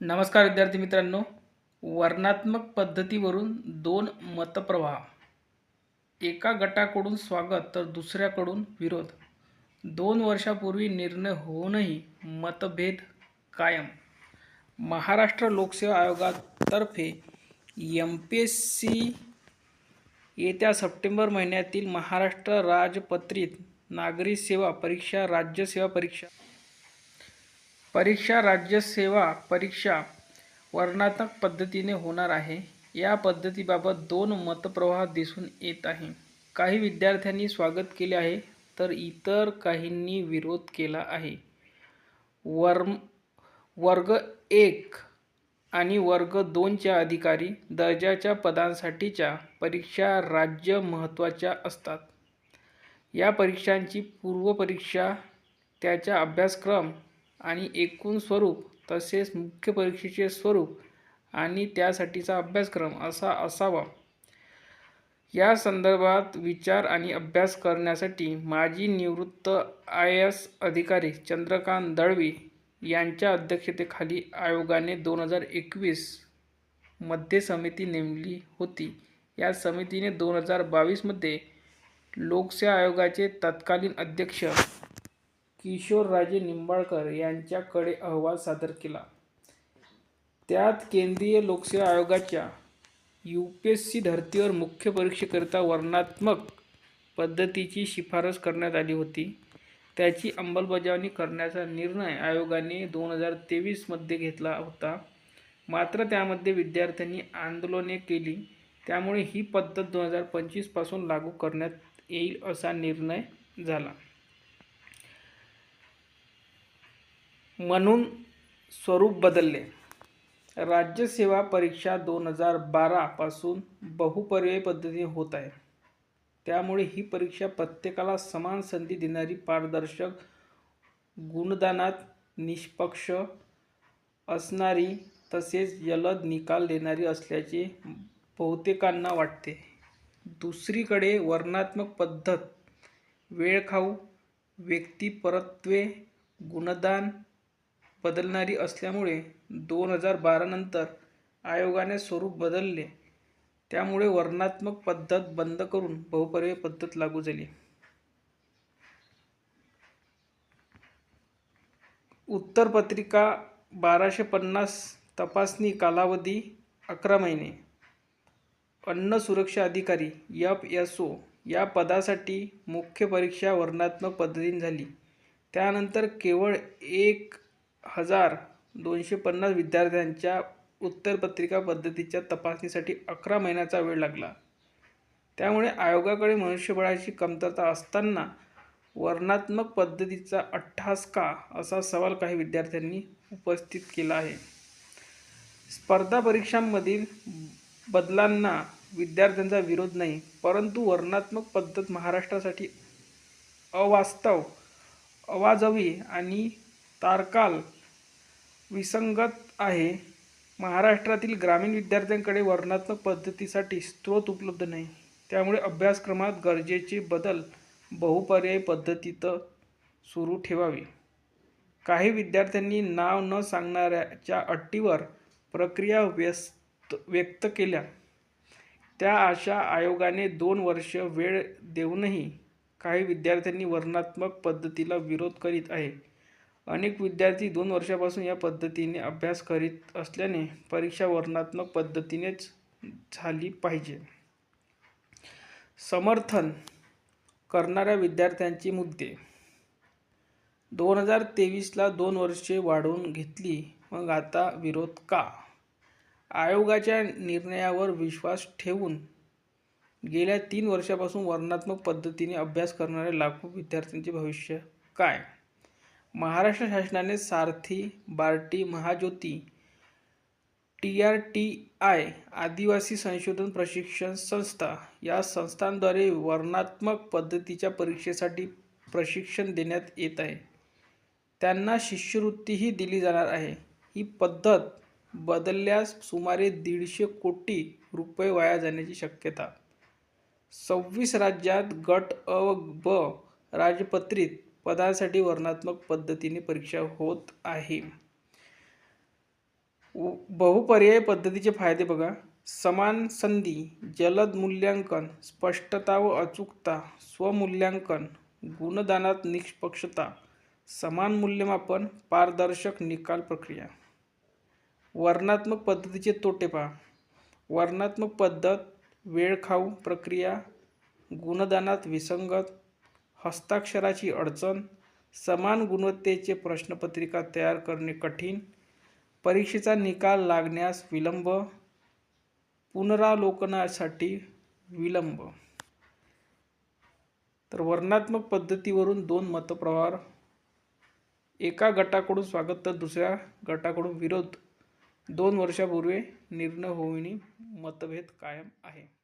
नमस्कार विद्यार्थी मित्रांनो. वर्णात्मक पद्धतीवरून दोन मतप्रवाह. एका गटाकडून स्वागत तर दुसऱ्याकडून विरोध. दोन वर्षापूर्वी निर्णय होऊनही मतभेद कायम. महाराष्ट्र लोकसेवा आयोगातर्फे एम पी एस सी येत्या सप्टेंबर महिन्यातील महाराष्ट्र राजपत्रित नागरी सेवा परीक्षा राज्यसेवा परीक्षा परीक्षा राज्यसेवा परीक्षा वर्णात्मक पद्धतीने होणार आहे. या पद्धतीबाबत दोन मतप्रवाह दिसून येत आहे. काही विद्यार्थ्यांनी स्वागत केले आहे तर इतर काहींनी विरोध केला आहे. वर्म वर्ग एक आणि वर्ग दोनच्या अधिकारी दर्जाच्या पदांसाठीच्या परीक्षा राज्य महत्त्वाच्या असतात. या परीक्षांची पूर्वपरीक्षा त्याचा अभ्यासक्रम आणि एकूण स्वरूप तसेच मुख्य परीक्षेचे स्वरूप आणि त्यासाठीचा अभ्यासक्रम असा असावा. या संदर्भात विचार आणि अभ्यास करण्यासाठी माजी निवृत्त आय एस अधिकारी चंद्रकांत दळवी यांच्या अध्यक्षतेखाली आयोगाने दोन हजार एकवीसमध्ये समिती नेमली होती. या समितीने दोन हजार बावीसमध्ये लोकसेवा आयोगाचे तत्कालीन अध्यक्ष किशोरराजे निंबाळकर यांच्याकडे अहवाल सादर केला. त्यात केंद्रीय लोकसेवा आयोगाच्या यू पी एस सी धर्तीवर मुख्य परीक्षेकरिता वर्णात्मक पद्धतीची शिफारस करण्यात आली होती. त्याची अंमलबजावणी करण्याचा निर्णय आयोगाने दोन हजार तेवीसमध्ये घेतला होता. मात्र त्यामध्ये विद्यार्थ्यांनी आंदोलने केली. त्यामुळे ही पद्धत दोन हजार पंचवीसपासून लागू करण्यात येईल असा निर्णय झाला. म्हणून स्वरूप बदलले. राज्यसेवा परीक्षा दोन हजार बारापासून बहुपर्यायी पद्धतीने होत आहे. त्यामुळे ही परीक्षा प्रत्येकाला समान संधी देणारी पारदर्शक गुणदानात निष्पक्ष असणारी तसेच जलद निकाल देणारी असल्याचे बहुतेकांना वाटते. दुसरीकडे वर्णात्मक पद्धत वेळखाऊ व्यक्तिपरत्वे गुणदान बदलणारी असल्यामुळे दोन हजार बारानंतर आयोगाने स्वरूप बदलले. त्यामुळे वर्णात्मक पद्धत बंद करून बहुपर्यायी पद्धत लागू झाली. उत्तरपत्रिका बाराशे पन्नास तपासणी कालावधी अकरा महिने. अन्न सुरक्षा अधिकारी एफ एस ओ या पदासाठी मुख्य परीक्षा वर्णात्मक पद्धतीने झाली. त्यानंतर केवळ एक हजार दोनशे पन्नास विद्यार्थ्यांच्या उत्तरपत्रिका पद्धतीच्या तपासणीसाठी अकरा महिन्याचा वेळ लागला. त्यामुळे आयोगाकडे मनुष्यबळाची कमतरता असताना वर्णात्मक पद्धतीचा अट्टहास का असा सवाल काही विद्यार्थ्यांनी उपस्थित केला आहे. स्पर्धा परीक्षांमधील बदलांना विद्यार्थ्यांचा विरोध नाही परंतु वर्णात्मक पद्धत महाराष्ट्रासाठी अवास्तव अवाजवी आणि तारकाल विसंगत आहे. महाराष्ट्रातील ग्रामीण विद्यार्थ्यांकडे वर्णात्मक पद्धतीसाठी स्रोत उपलब्ध नाही. त्यामुळे अभ्यासक्रमात गरजेचे बदल बहुपर्यायी पद्धतीत सुरू ठेवावे. काही विद्यार्थ्यांनी नाव न सांगणाऱ्याच्या अट्टीवर प्रक्रिया व्यस्त व्यक्त केल्या. त्या आशा आयोगाने दोन वर्ष वेळ देऊनही काही विद्यार्थ्यांनी वर्णात्मक पद्धतीला विरोध करीत आहे. अनेक विद्यार्थी दोन वर्षापासून या पद्धतीने अभ्यास करीत असल्याने परीक्षा वर्णात्मक पद्धतीनेच झाली पाहिजे. समर्थन करणाऱ्या विद्यार्थ्यांचे मुद्दे. दोन हजार तेवीसला दोन वर्षे वाढवून घेतली. मग आता विरोध का? आयोगाच्या निर्णयावर विश्वास ठेवून गेल्या तीन वर्षापासून वर्णात्मक पद्धतीने अभ्यास करणाऱ्या लाखो विद्यार्थ्यांचे भविष्य काय? महाराष्ट्र शासनाने Sarathi BARTI Mahajyoti T R T I आदिवासी संशोधन प्रशिक्षण संस्था या संस्थांद्वारे वर्णात्मक पद्धतीच्या परीक्षेसाठी प्रशिक्षण देण्यात येत आहे. त्यांना शिष्यवृत्तीही दिली जाणार आहे. ही पद्धत बदलल्यास सुमारे दीडशे कोटी रुपये वाया जाण्याची शक्यता. सव्वीस राज्यात गट अ ब राजपत्रित पदासाठी वर्णात्मक पद्धतीने परीक्षा होत आहे. व- बहुपर्याय पद्धतीचे फायदे बघा. समान संधी जलद मूल्यांकन स्पष्टता व अचूकता स्वमूल्यांकन गुणदानात निष्पक्षता समान मूल्यमापन पारदर्शक निकाल प्रक्रिया. वर्णात्मक पद्धतीचे तोटे पहा. वर्णात्मक पद्धत वेळखाऊ प्रक्रिया गुणदानात विसंगत हस्ताक्षराची अडचण समान गुणवत्तेचे प्रश्नपत्रिका तयार करणे कठीण परीक्षेचा निकाल लागण्यास विलंब पुनरावलोकनासाठी विलंब. तर वर्णात्मक पद्धतीवरून दोन मतप्रवार एका गटाकडून स्वागत तर दुसऱ्या गटाकडून विरोध. दोन वर्षापूर्वी निर्णय होऊन मतभेद कायम आहे.